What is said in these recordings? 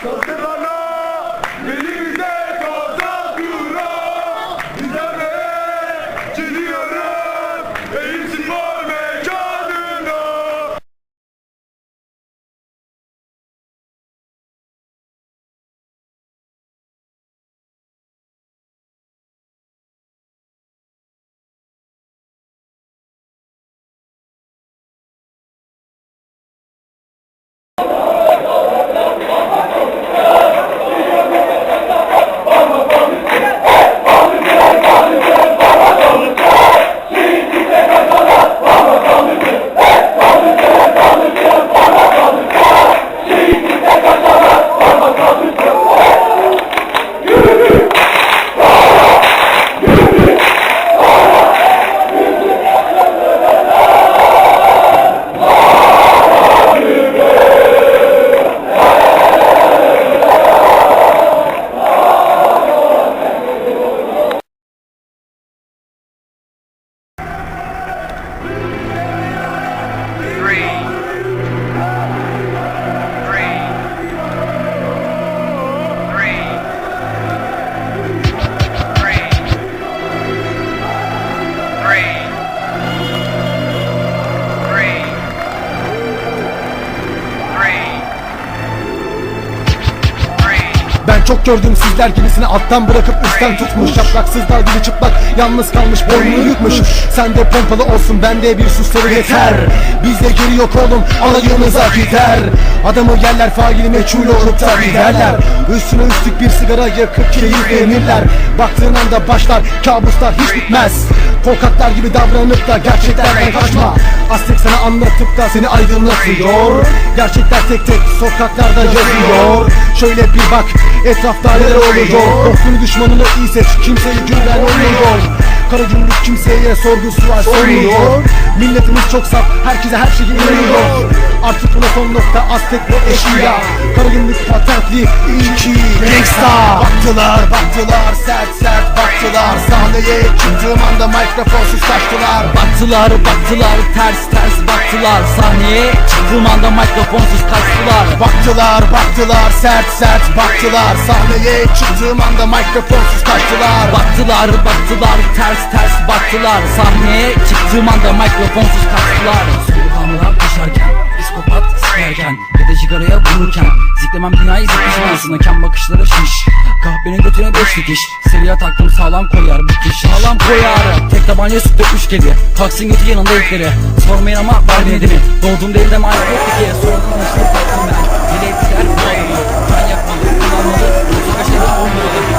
three, çok gördüm sizler gibisini alttan bırakıp üstten tutmuş. Yapraksızlar dili çıplak yalnız kalmış boynunu yutmuş. Sen de pompalı olsun bende bir susları yeter. Bizde geri yok oğlum alayınıza gider Adamı yerler faili meçhul olup da giderler. Üstüne üstlük bir sigara yakıp keyif emirler. Baktığın anda başlar kabuslar hiç bitmez Korkaklar gibi davranıp da gerçeklerden kaçma. Aztek sana anlatıp da seni aydınlatıyor. Gerçekler tek tek sokaklarda yazıyor. Şöyle bir bak etrafta neler oluyor? Dostunu düşmanını iyi seç. Kimseye güven olmuyor. Kara gümrük kimseye sorgusu var sormuyor. Milletimiz çok saf herkese her şeyi inanıyor Artık buna son nokta Aztek ve eşya Kara gümrük patentli iki gangsta. Baktılar baktılar sert sert baktılar Sahneye çıktığım anda mikrofonsuz kaçtılar Baktılar baktılar ters ters baktılar Sahneye çıktığım anda mikrofonsuz kaçtılar Baktılar baktılar sert sert baktılar Sahneye çıktığım anda mikrofonsuz kaçtılar Baktılar baktılar ters ters baktılar Sahneye çıktığım anda mikrofonsuz kaçtılar Solukanlar koşarken Psikopat sikerken Ya da sigaraya vururken Ziklemem dünyayı zikmişim aslında Ken bakışları şiş. Kahvenin götüne beş dikiş Seriye taktım sağlam koyar Bu kişi sağlam koyar Tek tabanca süt dökmüş kedi. Taksın götü yanında ilkleri Sormayın ama var bir nedeni Doğduğum değilde maalesef yok ki Sorunun başını taktım ben. Deli ettiler bu adamı. Ben yapmalı kullanmalı Yoksa kaşarım olmalı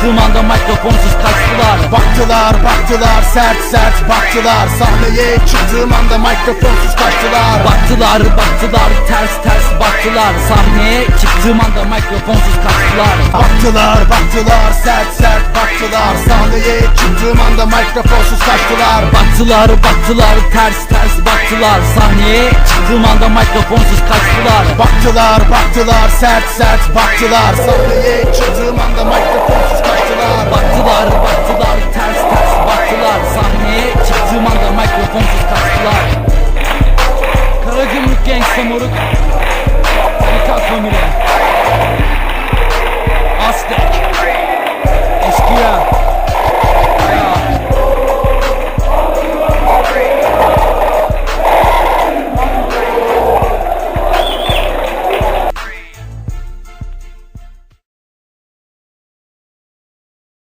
Çıktığım anda mikrofonsuz kaçtılar. Baktılar baktılar sert sert baktılar. Sahneye çıktığım anda mikrofonsuz kaçtılar. Baktılar baktılar ters ters baktılar. Sahneye çıktığım anda mikrofonsuz kaçtılar. Baktılar baktılar sert sert baktılar. Sahneye çıktığım anda mikrofonsuz kaçtılar. Baktılar baktılar ters ters baktılar. Sahneye çıktığım anda mikrofonsuz kaçtılar. Baktılar baktılar sert sert baktılar. Sahneye çıktığım anda mikrofonsuz Baktılar baktılar ters ters baktılar Sahneye çıktığım anda mikrofonsuz kastılar Karagümrük gangsta moruk. Dikkat familya Aztek. Eşkıya